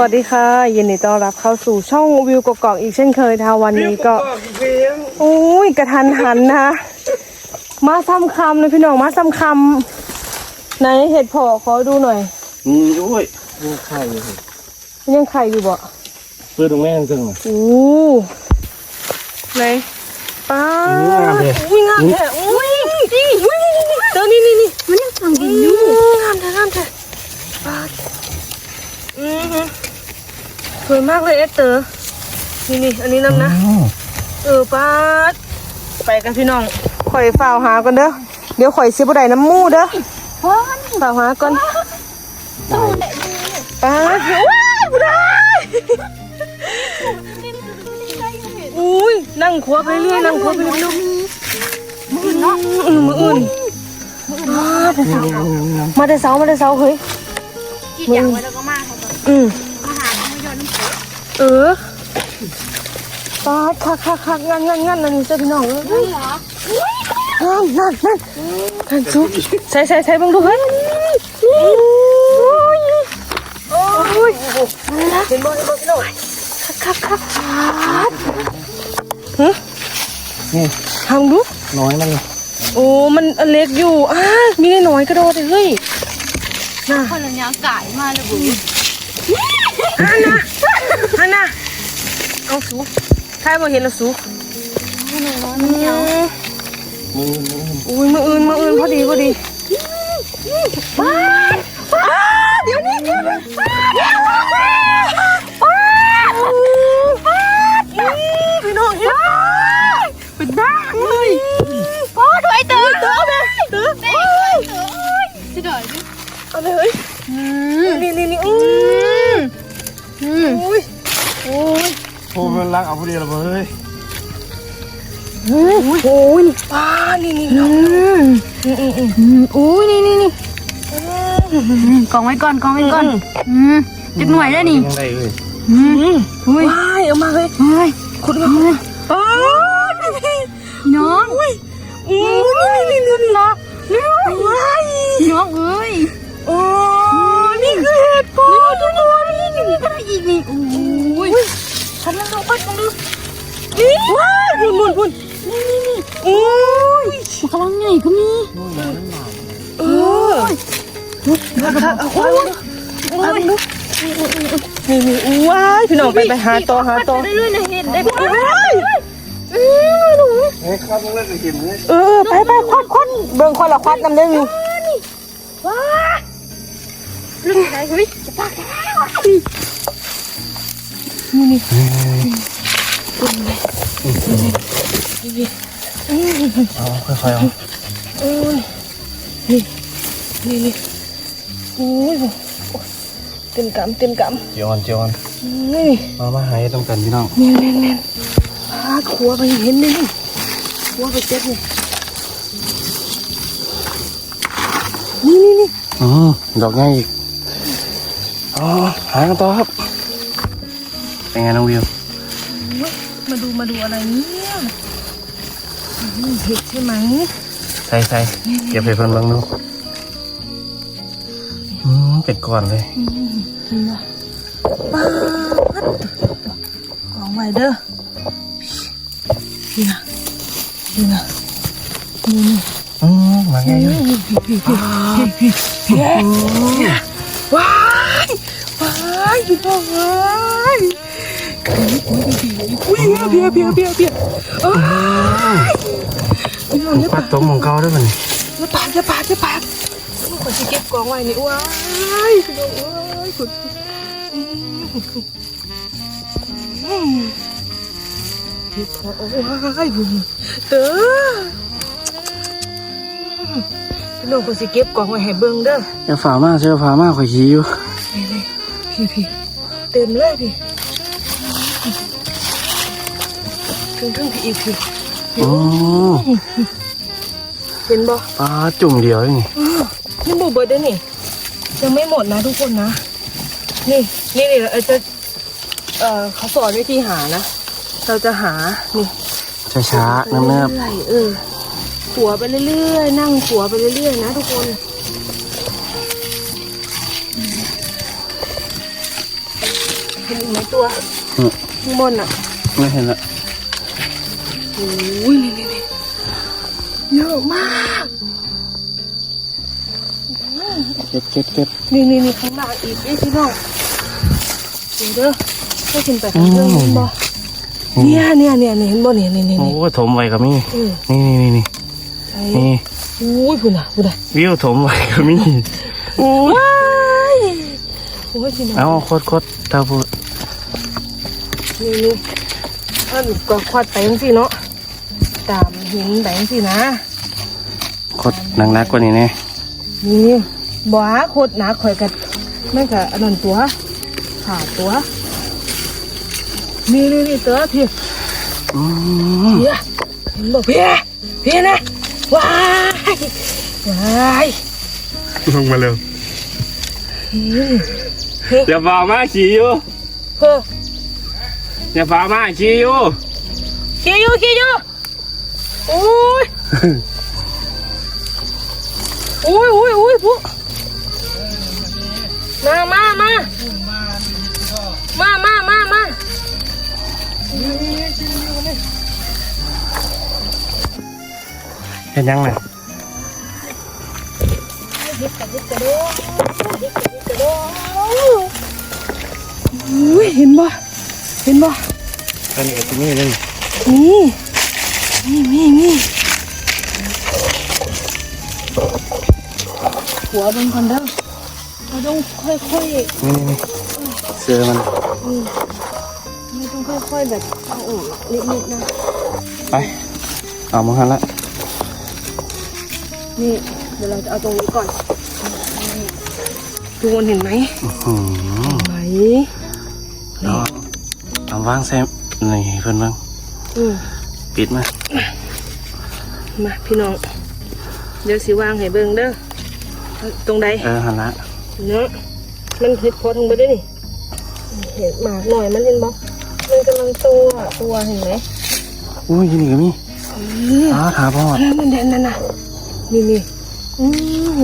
วัสดีค่ะ ยินดีต้อนรับเข้าสู่ช่องวิวกกอกอีกเช่นเคยนะคะวันนี้ก็โอ้ยกระทันหันนะคะมาซ้ำคำเลยพี่น้องมาซ้ำคำไหนเห็ดเพอขอดูหน่อยมีด้วยมีไข่อยู่ยังไข่อยู่บ่เพื่อตรงแม่งซึ่งโอ้ไหนป้าอุ้ยงามเลยอุ้ยงามแท้อุ้ยนี่อุ้ยเจอนี่นี่นี่มันยังฟังดีอยู่งามแท้งามแท้ป้าอือหือ สวยมากเลยเอสเตอร์นี่นี่อันนี้น้ำนะเออป้าดไปกันพี่น้องข่อยฝ่าวหาก่อนเด้อเดี๋ยวข่อยเสียบ่ได้น้ำมูเด้อฝ่าวหาก่อนป้าดว้ายบ่ได้อุ้ยนั่งครัวไปเรื่อยนั่งครัวไปเรื่อยมืออื่นเนาะมืออื่นอ้าวไปฝ่าวมาแต่เช้ามาแต่เช้าเฮ้ยกินอย่างไว้แล้วก็มาเขาแบบอืมมาหาน้องมายนน้ำตก เออป้าดคักคักคักงั้นงั้นงั้นอันนี้เจ้าพี่น้องเอ้ยเหรอนั่นนั่นนั่นนั่นซุปใส่ใส่ใส่บังดูเฮ้ยโอ้ยโอ้ยเห็นบ่เห็นบ่พี่น้องคักคักคักฮะนี่ทำดูน้อยมันโอ้ มันเล็กอยู่อ้ามีน้อยกระโดดเลยเฮ้ยน่ะคนละเนี้ยไก่มาเลยบุ๋ยฮันน่ะ ฮันน่ะเอาสูใครบ่เห็นแล้วสูไม่รู้ว่ามันยามีอุ้ยมืออื่นมืออื่นพอดีพอดีป้าดป้าดเดี๋ยวนี้เดี๋ยวนี้ป้า เอาพอดีละเฮ้ยโอ้ยโอ้ยนี่ป้าดนี่นี่น้องอืมอืมอืมอุ้ยนี่นี่นี่กองไว้ก่อนกองไว้ก่อนอืมจุดหน่วยได้นี่ยังไงเอ้ยอืมอุ้ยเอามาเลยเฮ้ยขุดมาป้าดนี่น้องอุ้ยอุ้ยนี่นี่นี่ละนี่ว้ายน้องเอ้ยโอ้นี่คือเห็ดพอทุกคนนี่นี่ก็ได้อีกนี่อุ้ย ฉันลองไปลองดูนี่ว้ายพุ่นพุ่นพุ่นนี่นี่นี่โอ้ยกำลังใหญ่ก็มีเออเอาเอาเอาเอาเอานี่นี่ว้ายพี่น้องไปไปหาต่อหาต่อเรื่อยๆนะเห็นได้ว้ายเออหนูเฮ้ยข้าวต้องเล่นกับกินเลยเออไปไปควัดควัดเบิ่งคนละควัดนำได้อยู่ว้าเรื่องอะไรเฮ้ยจะปากแล้ว เอาค่อยๆเอาโอ้ยนี่นี่นี่โอ้ยเต็มกำเต็มกเจียวกันเจียวกันำนี่มามาหายต้องกันพี่น้องแม่นแม่นแม่นพาดขัวไปเห็นเลยนี่ขัวไปเจ็บเลยนี่นี่นี่อืมดอกง่ายอีกอ๋อหากันต่อครับ เป็นไงน้องวิว มาดูมาดูอะไรเนี่ยอืมเห็ดใช่ไหมใส่ใส่เก็บไปเพิ่นเบ้างดูอืมเป็นก้อนเลยเห็นปะป้าดกองไว้เด้อนี่นะนี่นะนี่นี่อืมมาไงอยู่ว้ายว้ายพี่น้องเอ้ย อุ้ยเบียร์เบียร์เบียร์เบียร์เอ้ยพี่น้องอย่าปัปาดดตรงของเก่าด้วยมันอย่าปาดอย่าปาดอย่าปาดขอสิเก็บกองไว้นี่ว้ายพี่น้องเอ้ยคุณพี่พอว้ายบุญเด้อพี่น้องขอสิเก็บกองไว้ให้เบิ่งเด้อเจ้าฝามาเจ้าฝามาข่อยขี้อยู่นี่นี่พี่พี่เต็มเลยพี่ ถึงถึงพี่อีกพี่โอ้เห็นบ่ปลาจุ่มเดียวเองนี่นี่บูเบิร์ดด้วยนี่ยังไม่หมดนะทุกคนนะ นี่นี่นี่เราจะเออเขาสอนวิธีหานะ เราจะหานี่ช้าๆเนิบเรื่อๆเออขัวไปเรื่อยๆนั่งขัวไปเรื่อยๆนะทุกคนเห็นไหมตัวข้างบนอะ ไม่เห็นละ โอ้ยนี่นี่นี่เยอะมากเก็บเก็บเก็บนี่นี่นี่ข้างหน้าอีกนี่พี่น้องเดี๋ยวเด้อให้ขึ้นไปข้างบนเห็นบ่เนี่ยเนี่ยเนี่ยเนี่ยเห็นบ่เนี่ยเนี่ยเนี่ยโอ้เนี่ยถมไว้กับมี่เออนี่นี่นี่นี่ใช่นี่อุ้ยพุ่นอะพุ่นอะวิวถมไว้กับมี่โอ้ยโอ้ยพี่น้องเอาโคตรโคตรตาพูดนี่นี่ท่านก็ควัดไปจังสิเนาะ ตามหินไปจังสินะโคตรหนักนักกว่านี้แน่นี่บ้าโคตรหนาข่อยกับแม่งกับอันนั้นตัวขาดตัวนี่นี่นี่เต๋อพี่อืมเพียเห็นบอกเพียเพียนะว้ายว้ายลงมาเร็วอืมอย่าฝ่ามาขี่อยู่เฮ้ออย่าฝ่ามาขี่อยู่ขี่อยู่ขี่อยู่ โอ้ยโอ้ยโอ้ยโอ้ยปุ๊มามามามามามามาเห็นยังไงอุ้ยเห็นบ่เห็นบ่อันนี้ที่นี่เลยนี่ นี่นี่นี่หัวเบนก่อนเด้อเราต้องค่อยๆนี่นี่นี่เสื้อมันไม่ต้องค่อยๆแบบเอาออกนิดๆนะ ไปเอามาหันละนี่เดี๋ยวเราจะเอาตรงนี้ก่อนนี่ทุกคนเห็นไหมอืมไหมเอาเอาวางแซมนี่เพิ่นบ้างอืม ปิดมา มาพี่น้อง เดี๋ยวสิวางให้เบิ่งเด้อเอาตรงใด เออหันละเนาะมันเห็ดพอทงไปด้วยนี่ เห็ดหมากหน่อยมันเห็นบ่มันกำลังตัวตัวเห็นไหมอุ้ยยินดีกับมี่นี่อ้าขาพอดแล้วมันแดนนั่นน่ะนี่นี่อืม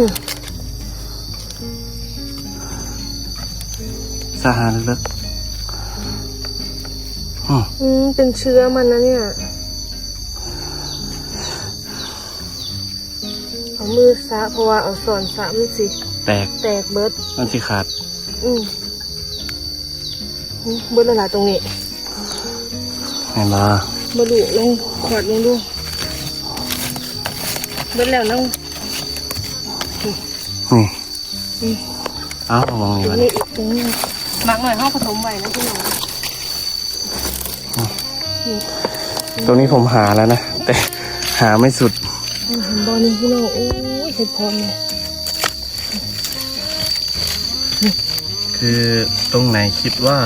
สาหาลึกๆอืมอืมเป็นเชื้อมันนะเนี่ย เอามือซะเพราะว่าเอาสอนสะมันสิ แตกแตกเบิด มันสิขาด อืมอืมเบิดและลายตรงนี้เห็นบ่มาดูลงขอดลงดูเบิดแล้วน้องนี่อืมเอามองนี่ตรมังนนี้อีกตรงนี้หมักหน่อยห้องผสมไว้นะพี่น้องนี่ตรงนี้ผมหาแล้วนะ แต่หาไม่สุดอืมเห็น บอลนี่พี่น้องโอ้ยเห็ดพรเนี่ยคือตรงไหนคิดว่า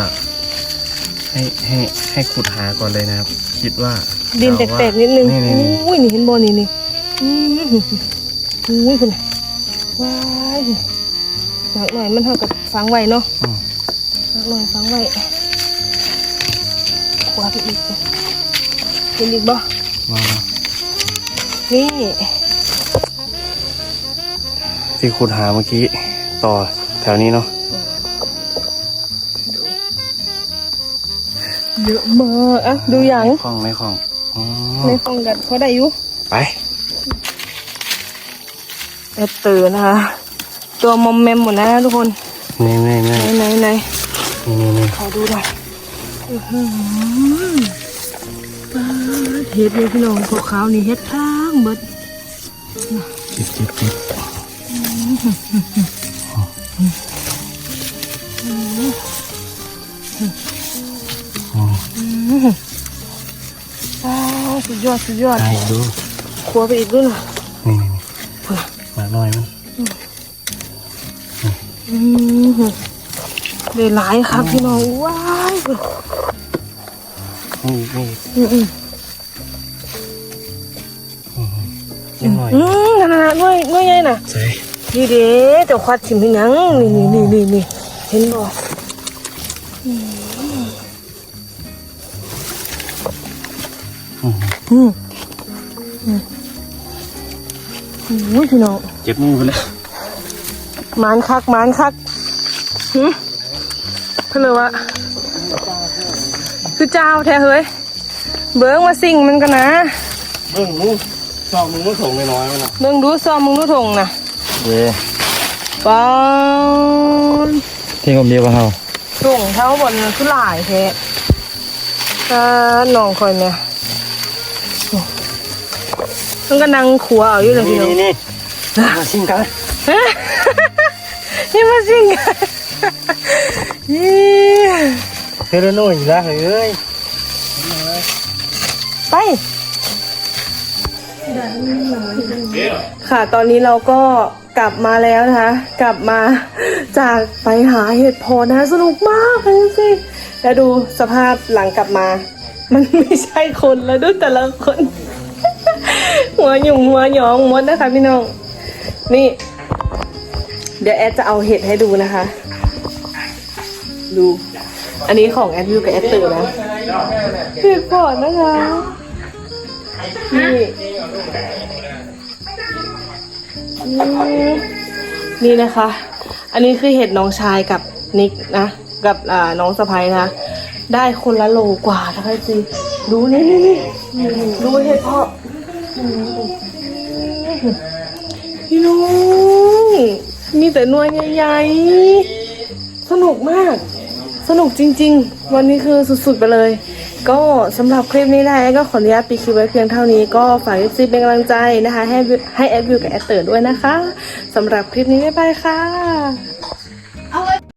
ให้ให้ให้ขุดหาก่อนเลยนะครับ คิดว่าดินแตกๆนิดนึงนี่นี่นี่โอ้ยนี่เห็นบอลนี่นี่อืมโอ้ยคุณน่ะว้ายหมักหน่อยมันเท่ากับฟังไว้เนาะอืมหมักหน่อยฟังไว้ขวาไปอีกเห็นอีกบ่ว่า นี่ที่ขุดหาเมื่อกี้ ต่อแถวนี้เนาะเยอะมากอะดูอย่างในคลองในคลองอ๋อในฟองกัดเขาได้อยู่ไปแอดเตอร์นะคะ ตัวมอมแมมหมดนะทุกคนนี่นี่นี่ไหนไหนไหนนี่นี่นี่ขอดูหน่อยอื้อหือปลาเห็ดเลยพี่น้องขาวๆนี่เห็ดทา งเบิดเจ็บเจ็บเจ็บว้าวสุดยอดสุดยอดให้ดูครัวไปอีกด้วยนะนี่นี่นี่มาหน่อยมันอือหือได้หลายครับพี่น้องว้ายนี่นี่อืออือยังห อยอืมนั่นน่ะหน่วยหน่วยใหญ่น่ะใส่นี่เด้เจ้าควัดชิมให้หนังนี่นี่นี่นี่นี่เห็นบ่อืมอืมอืมอุ้ยพี่น้องเจ็บมือไปแล้วหมานคักหมานคักหืมเพื่อนเลยว่าคือเจ้าแท้เฮ้ย เบิ้งมาสิ่งมันกันนะ เบิ่งนู้ ชอบมึงนู้ส่งน้อยๆมันนะเบิ้งดูซอมมึงดูถงนะเย่ปอนที่งมเดียวกับเฮาถงเท่าบนนั้นคือหลายแท้ก็น้องคอยเนี่ยมันก็นั่งขัวเอาอยู่เลยพี่น้อง นี่มาชิงกันนี่มาสิ่งกันนี่เทเลโน่อีกแล้วเอ้ยไป ค่ะตอนนี้เราก็กลับมาแล้วนะคะ กลับมาจากไปหาเห็ดโพนนะคะสนุกมากเลยสิแล้วดูสภาพหลังกลับมา มันไม่ใช่คนแล้วดูแต่ละคน หัวหยุ่งหัวหยองหมดนะคะพี่น้อง นี่ เดี๋ยวแอดจะเอาเห็ดให้ดูนะคะ ดู อันนี้ของแอดวิวกับแอดตื่นนะเห็ดโพนนะคะ นี่นี่นะคะ อันนี้คือเห็ดน้องชายกับนิกนะ กับน้องสะพ้ยนะ ได้คนละโลกว่านะคะจริงดูนี่นี่นี่ดูเห็ดเพาะพี่น้องมีแต่หน่วยใหญ่ๆ สนุกมาก สนุกจริง ๆ วันนี้คือสุดๆไปเลย ก็สำหรับคลิปนี้นะแอดก็ขออนุญาตปิดคลิปไว้เพียงเท่านี้ก็ฝากซีเป็นกำลังใจนะคะ ให้ให้แอดวิวกับแอดเตอร์ด้วยนะคะสำหรับคลิปนี้บ๊ายบายค่ะ